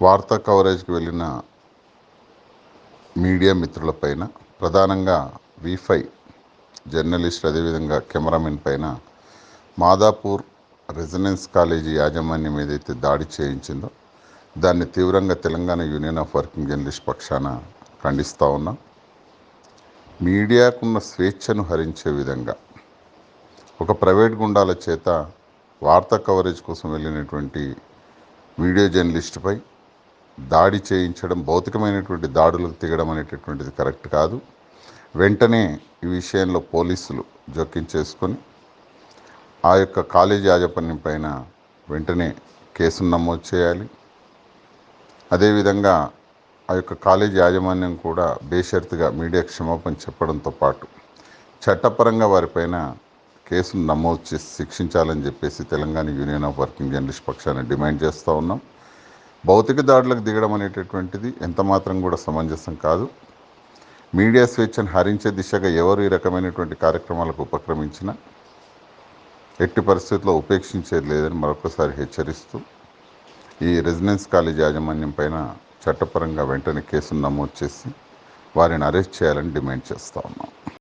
వార్తా కవరేజ్కి వెళ్ళిన మీడియా మిత్రులపైన ప్రధానంగా వీఫై జర్నలిస్ట్ అదేవిధంగా కెమెరామెన్ పైన మాదాపూర్ రెసిడెన్స్ కాలేజీ యాజమాన్యం ఏదైతే దాడి చేయించిందో దాన్ని తీవ్రంగా Telangana Union of Working Journalist పక్షాన ఖండిస్తూ ఉన్నాం. మీడియాకున్న స్వేచ్ఛను హరించే విధంగా ఒక ప్రైవేట్ గుండాల చేత వార్తా కవరేజ్ కోసం వెళ్ళినటువంటి వీడియో జర్నలిస్టుపై దాడి చేయించడం భౌతికమైనటువంటి దాడులకు దిగడం అనేటటువంటిది కరెక్ట్ కాదు. వెంటనే ఈ విషయంలో పోలీసులు జోక్యం చేసుకొని ఆ యొక్క కాలేజీ యాజపన్యం పైన వెంటనే కేసును నమోదు చేయాలి. అదేవిధంగా ఆ యొక్క కాలేజీ యాజమాన్యం కూడా బేషరతుగా మీడియా క్షమాపణ చెప్పడంతో పాటు చట్టపరంగా వారిపైన కేసును నమోదు చేసి శిక్షించాలని చెప్పేసి Telangana Union of Working Journalist పక్షాన్ని డిమాండ్ చేస్తూ ఉన్నాం. భౌతిక దాడులకు దిగడం అనేటటువంటిది ఎంతమాత్రం కూడా సమంజసం కాదు. మీడియా స్వేచ్ఛను హరించే దిశగా ఎవరు ఈ రకమైనటువంటి కార్యక్రమాలకు ఉపక్రమించినా ఎట్టి పరిస్థితుల్లో ఉపేక్షించేది లేదని మరొకసారి హెచ్చరిస్తూ ఈ రెసిడెన్స్ కాలేజ్ యాజమాన్యం పైన చట్టపరంగా వెంటనే కేసును నమోదు చేసి వారిని అరెస్ట్ చేయాలని డిమాండ్ చేస్తూ ఉన్నాం.